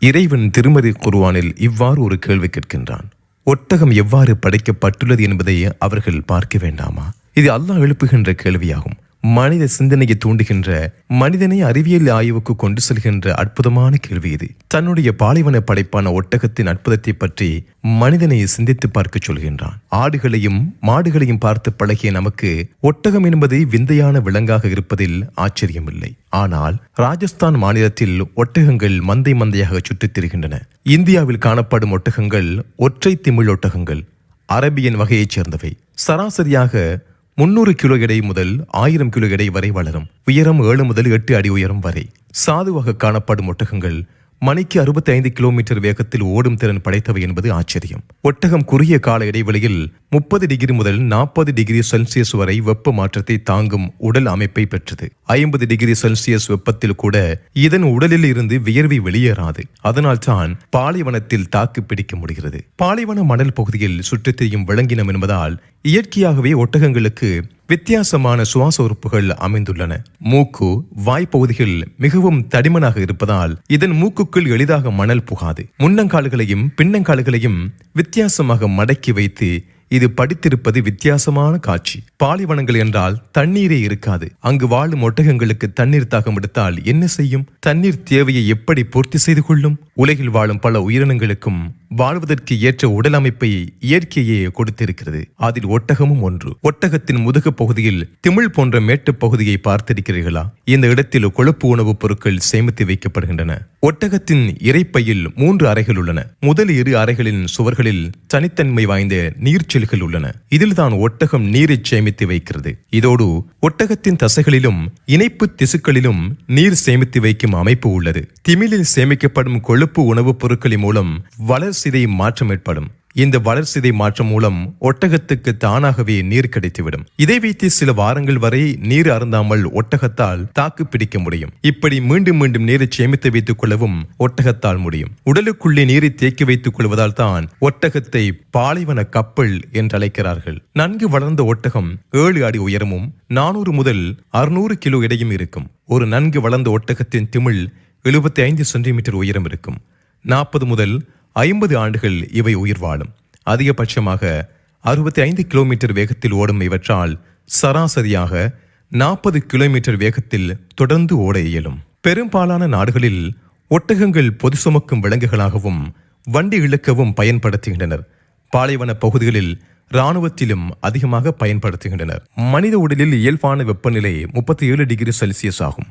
இறைவன் திருமதி குருவானில் இவ்வாறு ஒரு கேள்வி கேட்கின்றான். ஒட்டகம் எவ்வாறு படைக்கப்பட்டுள்ளது என்பதை அவர்கள் பார்க்க வேண்டாமா? இது அல்லாஹ் எழுப்புகின்ற கேள்வியாகும். மனித சிந்தனையை தூண்டுகின்ற மனிதனை அறிவியல் ஆய்வுக்கு கொண்டு செல்கின்ற அற்புதமான கேள்வி இது. தன்னுடைய பாலைவன படைப்பான ஒட்டகத்தின் அற்புதத்தை பற்றி மனிதனை சிந்தித்து பார்க்க சொல்கின்றான். ஆடுகளையும் மாடுகளையும் பார்த்து பழகிய நமக்கு ஒட்டகம் என்பது விந்தையான விலங்காக இருப்பதில் ஆச்சரியமில்லை. ஆனால் ராஜஸ்தான் மாநிலத்தில் ஒட்டகங்கள் மந்தை மந்தையாக சுற்றித் திரிகின்றன. இந்தியாவில் காணப்படும் ஒட்டகங்கள் ஒற்றை திமிழ் ஒட்டகங்கள் அரபியன் வகையைச் சேர்ந்தவை. சராசரியாக முன்னூறு கிலோ எடை முதல் ஆயிரம் கிலோ எடை வரை வளரும். உயரம் ஏழு முதல் எட்டு அடி உயரம் வரை. சாதுவாக காணப்படும் ஒட்டகங்கள் மணிக்கு அறுபத்தி ஐந்து கிலோமீட்டர் வேகத்தில் ஓடும் திறன் படைத்தவை என்பது ஆச்சரியம். ஒட்டகம் குறுகிய கால இடைவெளியில் முப்பது டிகிரி முதல் நாற்பது டிகிரி செல்சியஸ் வரை வெப்ப மாற்றத்தை தாங்கும் உடல் அமைப்பை பெற்றது. ஐம்பது டிகிரி செல்சியஸ் வெப்பத்தில் கூட இதன் உடலில் இருந்து வியர்வை வெளியேறாது. அதனால் தான் பாலைவனத்தில் தாக்கு பிடிக்க முடிகிறது. பாலைவன மணல் பகுதியில் சுற்றித் திரியும் விலங்கினம் என்பதால் இயற்கையாகவே ஒட்டகங்களுக்கு வித்தியாசமான சுவாச உறுப்புகள் அமைந்துள்ளன. மூக்கு வாய்ப்பகுதிகள் மிகவும் தடிமனாக இருப்பதால் இதன் மூக்குக்குள் எளிதாக மணல் புகாது. முன்னங்கால்களையும் பின்னங்கால்களையும் வித்தியாசமாக மடக்கி வைத்து இது படித்திருப்பது வித்தியாசமான காட்சி. பாலைவனங்கள் என்றால் தண்ணீரே இருக்காது. அங்கு வாழும் ஒட்டகங்களுக்கு தண்ணீர் தாகம் எடுத்தால் என்ன செய்யும்? தண்ணீர் தேவையை எப்படி பூர்த்தி செய்து கொள்ளும்? உலகில் வாழும் பல உயிரினங்களுக்கும் வாழ்வதற்கு ஏற்ற உடல் அமைப்பை இயற்கையே கொடுத்திருக்கிறது. அதில் ஒட்டகமும் ஒன்று. ஒட்டகத்தின் முதுகு பகுதியில் திமிழ் போன்ற மேட்டுப் பகுதியை பார்த்திருக்கிறீர்களா? இந்த இடத்தில் கொழுப்பு உணவுப் பொருட்கள் சேமித்து வைக்கப்படுகின்றன. ஒட்டகத்தின் இறைப்பையில் மூன்று அறைகள் உள்ளன. முதல் இரு அறைகளின் சுவர்களில் தனித்தன்மை வாய்ந்த நீர்ச்செல்கள் உள்ளன. இதில் தான் ஒட்டகம் நீரை சேமித்து வைக்கிறது. இதோடு ஒட்டகத்தின் தசைகளிலும் இணைப்பு திசுக்களிலும் நீர் சேமித்து வைக்கும் அமைப்பு உள்ளது. திமிழில் சேமிக்கப்படும் கொழுப்பு உணவுப் பொருட்களின் மூலம் வளர் வளர்சிதை மாற்றம் ஏற்படும். இந்த வளர்சிதை மாற்றம் மூலம் ஒட்டகத்துக்கு தானாகவே நீர் கிடைத்துவிடும். இதை வைத்து சில வாரங்கள் வரை நீர் அருந்தாமல் ஒட்டகத்தால் தாக்கு பிடிக்க முடியும். இப்படி மீண்டும் மீண்டும் நீரை சேமித்து வைத்துக் கொள்ளவும் ஒட்டகத்தால் முடியும். உடலுக்குள்ளே நீரை தேக்கி வைத்துக் கொள்வதால் தான் ஒட்டகத்தை பாலைவன கப்பல் என்று அழைக்கிறார்கள். நன்கு வளர்ந்த ஒட்டகம் ஏழு அடி உயரமும் நானூறு முதல் அறுநூறு கிலோ எடையும் இருக்கும். ஒரு நன்கு வளர்ந்த ஒட்டகத்தின் திமிழ் எழுபத்தி ஐந்து சென்டிமீட்டர் உயரம் இருக்கும். நாற்பது முதல் ஐம்பது ஆண்டுகள் இவை உயிர் வாழும். அதிகபட்சமாக அறுபத்தி ஐந்து கிலோமீட்டர் வேகத்தில் ஓடும் இவற்றால் சராசரியாக நாற்பது கிலோமீட்டர் வேகத்தில் தொடர்ந்து ஓட இயலும். பெரும்பாலான நாடுகளில் ஒட்டகங்கள் பொது சுமக்கும் விலங்குகளாகவும் வண்டி இழுக்கவும் பயன்படுத்துகின்றனர். பாலைவன பகுதிகளில் இராணுவத்திலும் அதிகமாக பயன்படுத்துகின்றனர். மனித உடலில் இயல்பான வெப்பநிலை முப்பத்தி ஏழு டிகிரி செல்சியஸ் ஆகும்.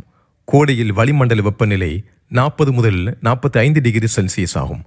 கோடையில் வளிமண்டல வெப்பநிலை நாற்பது முதல் நாற்பத்தி ஐந்து டிகிரி செல்சியஸ் ஆகும்.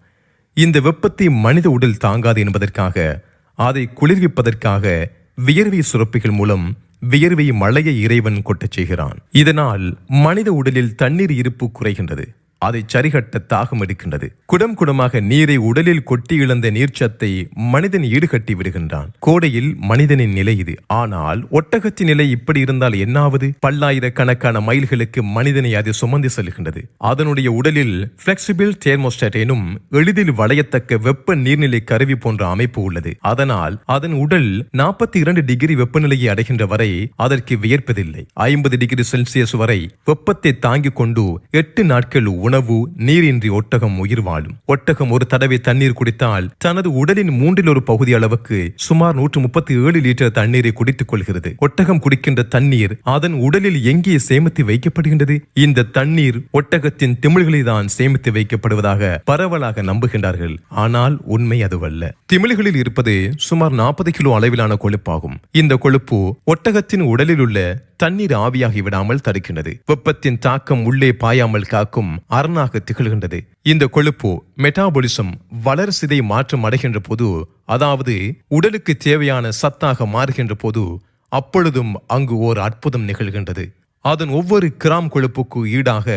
இந்த வெப்பத்தை மனித உடல் தாங்காது என்பதற்காக அதை குளிர்விப்பதற்காக வியர்வை சுரப்பிகள் மூலம் வியர்வை மழையை இறைவன் கொட்டச் செய்கிறான். இதனால் மனித உடலில் தண்ணீர் இருப்பு குறைகின்றது. அதை சரிகட்ட தாகம் எடுக்கின்றது. குடம் குடமாக நீரை உடலில் கொட்டி இழந்த நீர்ச்சத்தை மனிதன் ஈடுகட்டி விடுகின்றான். கோடையில் மனிதனின் நிலை இது. ஆனால் ஒட்டகத்தின் நிலை இப்படி இருந்தால் என்னாவது? பல்லாயிரக்கணக்கான மைல்களுக்கு மனிதனை அது சுமந்து செல்கின்றது. அதனுடைய உடலில் பிளெக்சிபிள் தேர்மோஸ்டாட் எனும் எளிதில் வளையத்தக்க வெப்ப நீர்நிலை கருவி போன்ற அமைப்பு உள்ளது. அதனால் அதன் உடல் நாற்பத்தி இரண்டு டிகிரி வெப்பநிலையை அடைகின்ற வரை அதற்கு வியர்ப்பதில்லை. ஐம்பது டிகிரி செல்சியஸ் வரை வெப்பத்தை தாங்கிக் கொண்டு எட்டு நாட்கள் உணவு நீரின்றி ஒட்டகம் உயிர் வாழும். ஒட்டகம் ஒரு தடவை தண்ணீர் குடித்தால் தனது உடலின் மூன்றில் ஒரு பகுதி அளவுக்கு சுமார் நூற்று முப்பத்தி ஏழு லிட்டர் தண்ணீரை குடித்துக் கொள்கிறது. ஒட்டகம் குடிக்கின்ற தண்ணீர் அதன் உடலில் எங்கே சேமித்து வைக்கப்படுகின்றது? இந்த தண்ணீர் ஒட்டகத்தின் திமிழ்களை தான் சேமித்து வைக்கப்படுவதாக பரவலாக நம்புகின்றார்கள். ஆனால் உண்மை அதுவல்ல. திமிழ்களில் இருப்பது சுமார் நாற்பது கிலோ அளவிலான கொழுப்பாகும். இந்த கொழுப்பு ஒட்டகத்தின் உடலில் உள்ள தண்ணீர் ஆவியாகி விடாமல் தடுக்கின்றது. வெப்பத்தின் தாக்கம் உள்ளே பாயாமல் காக்கும் அரணாக திகழ்கின்றது. இந்த கொழுப்பு மெட்டாபொலிசம் வளர்சிதை மாற்றம் அடைகின்ற போது அதாவது உடலுக்கு தேவையான சத்தாக மாறுகின்ற போது அப்பொழுதும் அங்கு ஓர் அற்புதம் நிகழ்கின்றது. அதன் ஒவ்வொரு கிராம் கொழுப்புக்கு ஈடாக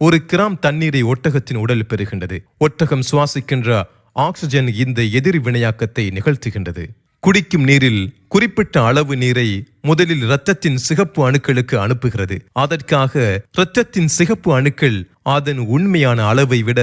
ஒரு கிராம் தண்ணீரை ஒட்டகத்தின் உடல் பெறுகின்றது. ஒட்டகம் சுவாசிக்கின்ற ஆக்சிஜன் இந்த எதிர் வினையாக்கத்தை நிகழ்த்துகின்றது. குடிக்கும் நீரில் குறிப்பிட்ட அளவு நீரை முதலில் இரத்தத்தின் சிகப்பு அணுக்களுக்கு அனுப்புகிறது. அதற்காக இரத்தத்தின் சிகப்பு அணுக்கள் அதன் உண்மையான அளவை விட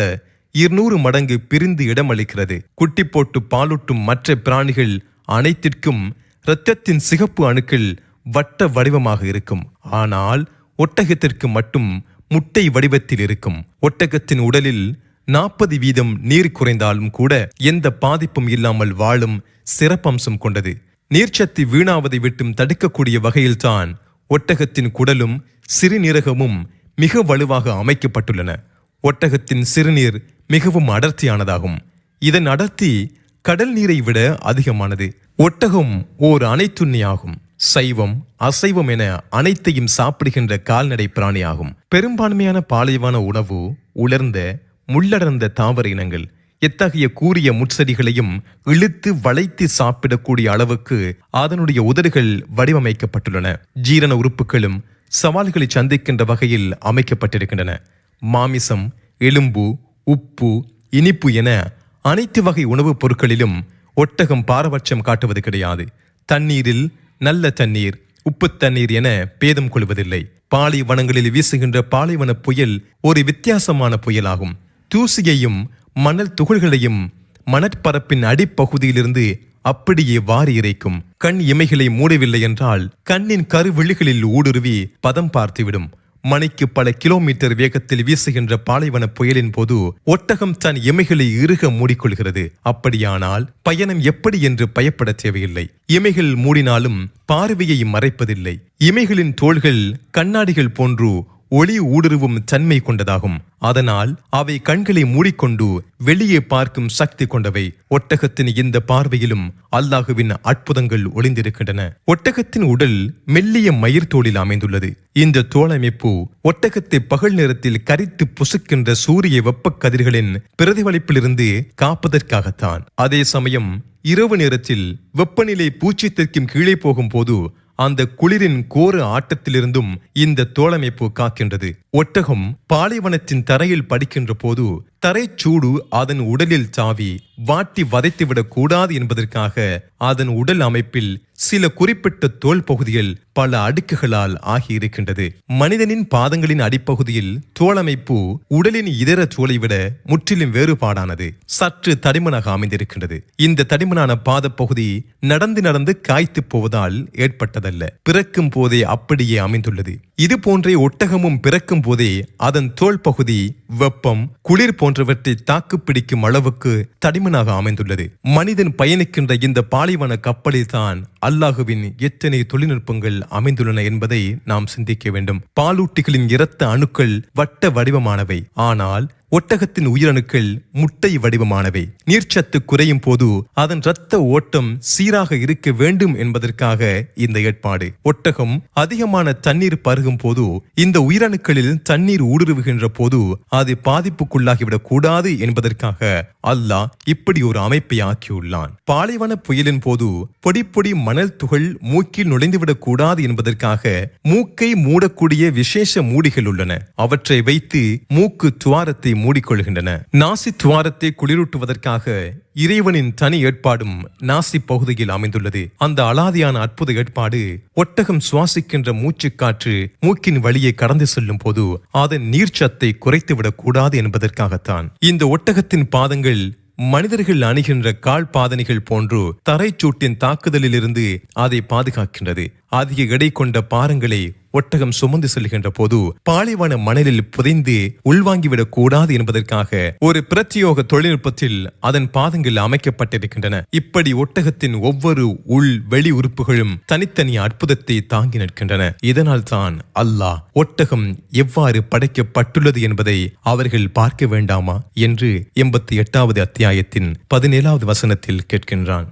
இருநூறு மடங்கு பிரிந்து இடமளிக்கிறது. குட்டி போட்டு பாலூட்டும் மற்ற பிராணிகள் அனைத்திற்கும் இரத்தத்தின் சிகப்பு அணுக்கள் வட்ட வடிவமாக இருக்கும். ஆனால் ஒட்டகத்திற்கு மட்டும் முட்டை வடிவத்தில் இருக்கும். ஒட்டகத்தின் உடலில் நாற்பது வீதம் நீர் குறைந்தாலும் கூட எந்த பாதிப்பும் இல்லாமல் வாழும் சிறப்பம்சம் கொண்டது. நீர்ச்சத்து வீணாவதை விட்டும் தடுக்கக்கூடிய வகையில்தான் ஒட்டகத்தின் குடலும் சிறுநீரகமும் மிக வலுவாக அமைக்கப்பட்டுள்ளன. ஒட்டகத்தின் சிறுநீர் மிகவும் அடர்த்தியானதாகும். இதன் அடர்த்தி கடல் நீரை விட அதிகமானது. ஒட்டகம் ஓர் அனைத்துண்ணியாகும் சைவம் அசைவம் என அனைத்தையும் சாப்பிடுகின்ற கால்நடை பிராணியாகும். பெரும்பான்மையான பாலைவான உணவு உலர்ந்த முள்ளடர்ந்த தாவர இனங்கள் எத்தகைய கூரிய முட்செடிகளையும் இழுத்து வளைத்து சாப்பிடக்கூடிய அளவுக்கு அதனுடைய உதடுகள் வடிவமைக்கப்பட்டுள்ளன. ஜீரண உறுப்புகளும் சவால்களை சந்திக்கின்ற வகையில் அமைக்கப்பட்டிருக்கின்றன. மாமிசம் எலும்பு உப்பு இனிப்பு என அனைத்து வகை உணவுப் பொருட்களிலும் ஒட்டகம் பாரபட்சம் காட்டுவது கிடையாது. தண்ணீரில் நல்ல தண்ணீர் உப்பு தண்ணீர் என பேதம் கொள்வதில்லை. பாலைவனங்களில் வீசுகின்ற பாலைவன புயல் ஒரு வித்தியாசமான புயலாகும். தூசியையும் மணல் துகள்களையும் மணற்பரப்பின் அடிப்பகுதியிலிருந்து அப்படியே வாரி இறைக்கும். கண் இமைகளை மூடவில்லை என்றால் கண்ணின் கருவிழிகளில் ஊடுருவி பதம் பார்த்துவிடும். மணிக்கு பல கிலோமீட்டர் வேகத்தில் வீசுகின்ற பாலைவன புயலின் போது ஒட்டகம் தன் இமைகளை இறுக மூடிக்கொள்கிறது. அப்படியானால் பயணம் எப்படி என்று பயப்பட தேவையில்லை. இமைகள் மூடினாலும் பார்வையை மறைப்பதில்லை. இமைகளின் தோள்கள் கண்ணாடிகள் போன்று ஒளி ஊடுருவும் தன்மை கொண்டதாகும். அதனால் அவை கண்களை மூடிக்கொண்டு வெளியே பார்க்கும் சக்தி கொண்டவை. ஒட்டகத்தின் இந்த பார்வையிலும் அல்லாஹுவின் அற்புதங்கள் ஒளிந்திருக்கின்றன. ஒட்டகத்தின் உடல் மெல்லிய மயிர் தோளில் அமைந்துள்ளது. இந்த தோளமைப்பு ஒட்டகத்தை பகல் நேரத்தில் கரித்து புசுக்கின்ற சூரிய வெப்பக் கதிர்களின் பிரதிபலிப்பிலிருந்து காப்பதற்காகத்தான். அதே சமயம் இரவு நேரத்தில் வெப்பநிலை பூச்சியத்திற்கும் கீழே போகும்போது அந்த குளிரின் கோர ஆட்டத்திலிருந்தும் இந்த தோழமைப்பு காக்கின்றது. ஒட்டகம் பாலைவனத்தின் தரையில் படிக்கின்ற போது தரைச்சூடு அதன் உடலில் சாவி வாட்டி வதைத்துவிடக் கூடாது என்பதற்காக அதன் உடல் அமைப்பில் சில குறிப்பிட்ட தோல் பகுதியில் பல அடுக்குகளால் ஆகியிருக்கின்றது. மனிதனின் பாதங்களின் அடிப்பகுதியில் தோலமைப்பு உடலின் இதர தோலை விட முற்றிலும் வேறுபாடானது. சற்று தடிமனாக அமைந்திருக்கின்றது. இந்த தடிமனான பாதப்பகுதி நடந்து நடந்து காய்த்து போவதால் ஏற்பட்டதல்ல. பிறக்கும் போதே அப்படியே அமைந்துள்ளது. இது போன்றே ஒட்டகமும் பிறக்கும் போதே அதன் தோல் பகுதி வெப்பம் குளிர் போன்றவற்றை தாக்கு பிடிக்கும் அளவுக்கு தடிமனாக அமைந்துள்ளது. மனிதன் பயணிக்கின்ற இந்த பாலைவன கப்பலில் தான் அல்லாஹுவின் எத்தனை தொழில்நுட்பங்கள் அமைந்துள்ளன என்பதை நாம் சிந்திக்க வேண்டும். பாலூட்டிகளின் இரத்த அணுக்கள் வட்ட வடிவமானவை. ஆனால் ஒட்டகத்தின் உயிரணுக்கள் முட்டை வடிவமானவை. நீர்ச்சத்து குறையும் போது அதன் இரத்த ஓட்டம் சீராக இருக்க வேண்டும் என்பதற்காக இந்த ஏற்பாடு. ஒட்டகம் அதிகமான தண்ணீர் பருகும் போது இந்த உயிரணுக்களில் தண்ணீர் ஊடுருவுகின்ற போது அது பாதிப்புக்குள்ளாகிவிடக் கூடாது என்பதற்காக அல்லாஹ் இப்படி ஒரு அமைப்பை ஆக்கியுள்ளான். பாலைவன புயலின் போது பொடி பொடி மணல் துகள் மூக்கில் நுழைந்துவிடக் கூடாது என்பதற்காக மூக்கை மூடக்கூடிய விசேஷ மூடிகள் உள்ளன. அவற்றை வைத்து மூக்கு துவாரத்தை மூடிக்கொள்கின்றன. நாசி துவாரத்தை குளிரூட்டுவதற்காக இறைவனின் தனி ஏற்பாடும் நாசி பகுதியில் அமைந்துள்ளது. அந்த அலாதியான அற்புத ஏற்பாடு ஒட்டகம் சுவாசிக்கின்ற மூச்சுக்காற்று மூக்கின் வழியை கடந்து செல்லும் போது அதன் நீர்ச்சத்தை குறைத்துவிடக் கூடாது என்பதற்காகத்தான். இந்த ஒட்டகத்தின் பாதங்கள் மனிதர்கள் அணுகின்ற கால் பாதனைகள் போன்று தரைச்சூட்டின் தாக்குதலிலிருந்து அதை பாதுகாக்கின்றது. அதிக எடை கொண்ட பாரங்களை ஒட்டகம் சுமந்து செல்கின்ற போது பாலைவன மணலில் புதைந்து உள்வாங்கிவிடக் கூடாது என்பதற்காக ஒரு பிரத்யோக தொழில்நுட்பத்தில் அதன் பாதங்கள் அமைக்கப்பட்டிருக்கின்றன. இப்படி ஒட்டகத்தின் ஒவ்வொரு உள் வெளி உறுப்புகளும் தனித்தனி அற்புதத்தை தாங்கி நிற்கின்றன. இதனால் தான் அல்லாஹ் ஒட்டகம் எவ்வாறு படைக்கப்பட்டுள்ளது என்பதை அவர்கள் பார்க்க வேண்டாமா என்று எண்பத்தி எட்டாவது அத்தியாயத்தின் பதினேழாவது வசனத்தில் கேட்கின்றான்.